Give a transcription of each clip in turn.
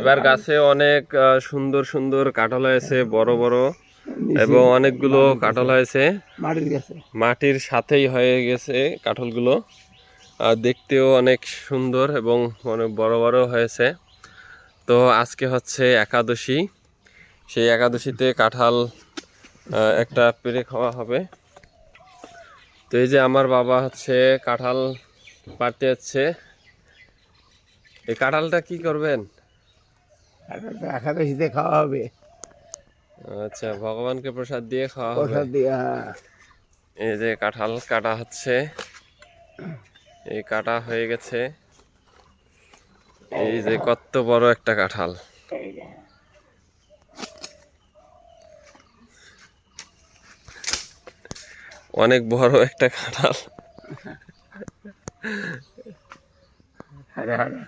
এবার গাছে অনেক সুন্দর সুন্দর কাঁঠাল হয়েছে বড় বড় এবং অনেকগুলো কাঁঠাল হয়েছে। মাটির সাথেই হয়ে গেছে কাঁঠালগুলো। আর দেখতেও অনেক সুন্দর এবং অনেক বড় বড় হয়েছে। তো আজকে হচ্ছে একাদশী। সেই একাদশীতে কাঁঠাল একটা পেরে খাওয়া হবে। তো এই যে আমার বাবা হচ্ছে কাঁঠাল পাড়তে যাচ্ছে। এই কাঁঠালটা কি করবেন? একাদশীতে খাওয়া হবে। আচ্ছা ভগবানকে প্রসাদ দিয়ে খাওয়া হবে। প্রসাদ দিয়ে হ্যাঁ। এই যে কাঁঠাল কাটা হচ্ছে। এই কাটা হয়ে গেছে। এই যে কত বড় একটা কাঁঠাল। অনেক বড় একটা কাঁঠাল। হারে হারে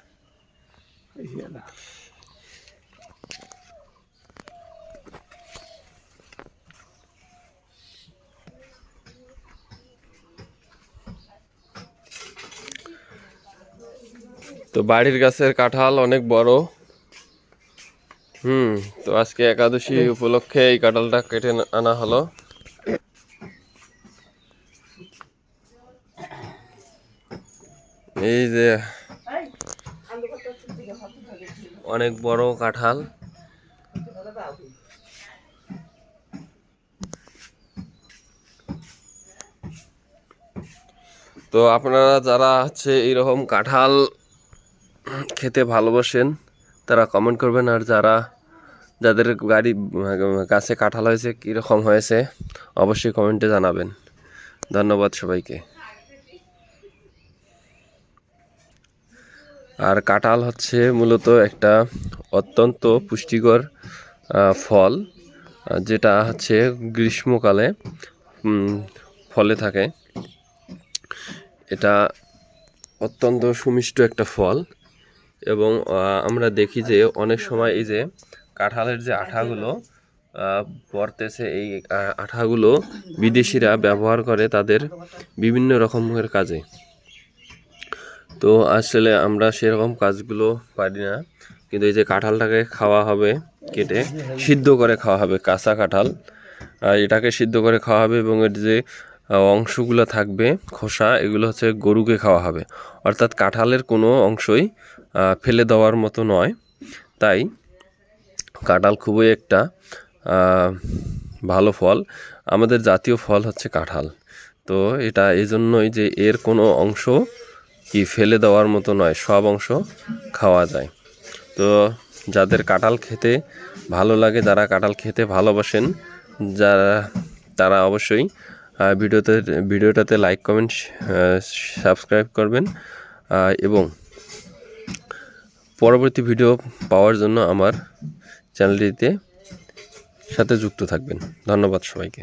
তো বাড়ির গাছের কাঁঠাল অনেক বড়। হুম, তো আজকে একাদশী উপলক্ষে এই কাঁঠালটা কেটে আনা হলো। এই যে অনেক বড় কাঁঠাল। তো আপনারা যারা হচ্ছে এইরকম কাঁঠাল খেতে ভালোবাসেন, তারা কমেন্ট করবেন। আর যারা, যাদের গাড়ি, গাছে কাঁঠাল হয়েছে, কীরকম হয়েছে, অবশ্যই কমেন্টে জানাবেন। ধন্যবাদ সবাইকে। আর কাঁঠাল হচ্ছে মূলত একটা অত্যন্ত পুষ্টিকর ফল, যেটা হচ্ছে গ্রীষ্মকালে ফলে থাকে। এটা অত্যন্ত সুমিষ্ট একটা ফল। এবং আমরা দেখি যে অনেক সময় এই যে কাঁঠালের যে আঠাগুলো পড়তেছে এই আঠাগুলো বিদেশিরা ব্যবহার করে তাদের বিভিন্ন রকমের কাজে। তো আসলে আমরা সেরকম কাজগুলো পারি না। কিন্তু এই যে কাঁঠালটাকে খাওয়া হবে, কেটে সিদ্ধ করে খাওয়া হবে, কাঁচা কাঁঠাল এটাকে সিদ্ধ করে খাওয়া হবে এবং এর যে অংশগুলো থাকবে খোসা, এগুলো হচ্ছে গরুকে খাওয়া হবে। অর্থাৎ কাঁঠালের কোনো অংশই ফেলে দেওয়ার মতো নয়। তাই কাঁঠাল খুবই একটা ভালো ফল। আমাদের জাতীয় ফল হচ্ছে কাঁঠাল। তো এটা এই জন্যই যে এর কোনো অংশ কি ফেলে দেওয়ার মতো নয়, সব অংশ খাওয়া যায়। তো যাদের কাঁঠাল খেতে ভালো লাগে, যারা কাঁঠাল খেতে ভালোবাসেন, যারা, তারা অবশ্যই ভিডিওতে, ভিডিওটাতে লাইক কমেন্ট সাবস্ক্রাইব করবেন। এবং পরবর্তী ভিডিও পাওয়ার জন্য আমার চ্যানেলটিতে সাথে যুক্ত থাকবেন। ধন্যবাদ সবাইকে।